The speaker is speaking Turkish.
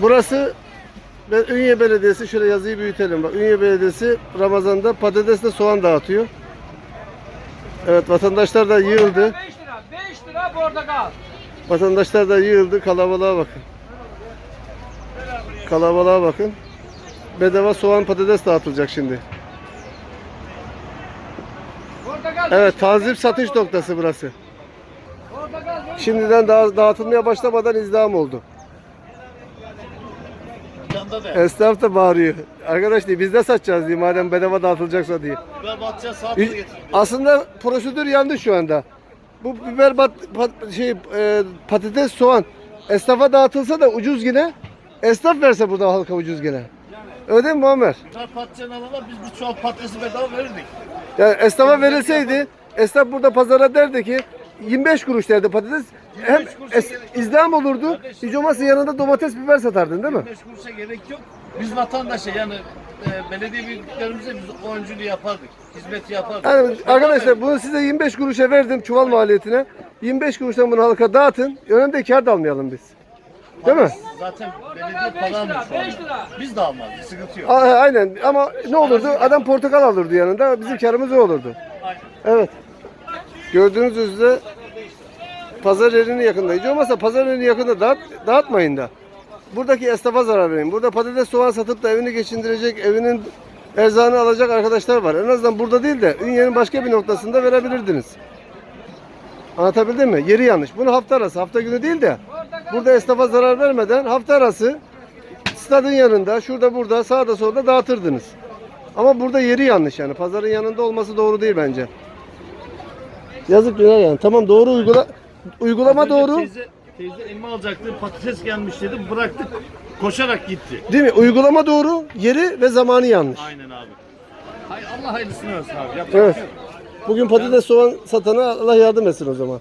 Burası ben Ünye Belediyesi şöyle yazıyı büyütelim bak. Ünye Belediyesi Ramazan'da patatesle soğan dağıtıyor. Evet vatandaşlar da yığıldı. 5 lira, 5 lira portakal. Vatandaşlar da yığıldı. Kalabalığa bakın. Kalabalığa bakın. Bedava soğan patates dağıtılacak şimdi. Portakal. Evet tanzim satış noktası burası. Portakal. Şimdiden daha dağıtılmaya başlamadan izdiham oldu. Yanda da. Esnaf da bağırıyor. Arkadaş diye biz de satacağız diye madem bedava dağıtılacaksa diye. Biber batacağız saatini Ü- getir. Aslında prosedür yanlış şu anda. Bu biber bat, pat- şey e, patates soğan esnafa dağıtılsa da ucuz yine. Esnaf verse burada halka ucuz yine. Öyle değil mi Muammer? Biber patlıcan alana biz bir çuval patatesi bedava verirdik. Yani esnafa verilseydi esnaf burada pazara derdi ki 25 kuruş derdi patates. Hem kuruşa es, gerek yok. izdiham olurdu. Kardeşim. Hiç olmazsa yanında domates biber satardın değil mi? 25 kuruşa gerek yok. Biz vatandaşa yani e, belediye büyüklerimize biz o öncülüğü yapardık. Hizmeti yapardık. Yani arkadaşlar verirdik. bunu size 25 kuruşa verdim çuval maliyetine. 25 kuruştan bunu halka dağıtın. Önemli kar da almayalım biz. Değil mi? Zaten belediye para almış lira, şu anda. Biz de almazdık. Sıkıntı yok. A- Aynen ama ne olurdu? Adam portakal alırdı yanında. Bizim karımız o olurdu. Aynen. Evet. Gördüğünüz üzere pazar yerinin yakında. Hiç olmazsa pazar yerinin yakında dağıt, dağıtmayın da. Buradaki esnafa zarar verin. Burada patates soğan satıp da evini geçindirecek, evinin erzağını alacak arkadaşlar var. En azından burada değil de Ünye'nin başka bir noktasında verebilirdiniz. Anlatabildim mi? Yeri yanlış. Bunu hafta arası, hafta günü değil de burada esnafa zarar vermeden hafta arası stadın yanında, şurada burada, sağda solda dağıtırdınız. Ama burada yeri yanlış yani. Pazarın yanında olması doğru değil bence. Yazık günah yani. Tamam doğru uygula uygulama doğru. Teyze, teyze elma alacaktı. Patates gelmiş dedi. Bıraktık. Koşarak gitti. Değil mi? Uygulama doğru, yeri ve zamanı yanlış. Aynen abi. Hay Allah hayırlısını versin abi. Yapacak Evet. şey yok. Bugün patates soğan satana Allah yardım etsin o zaman.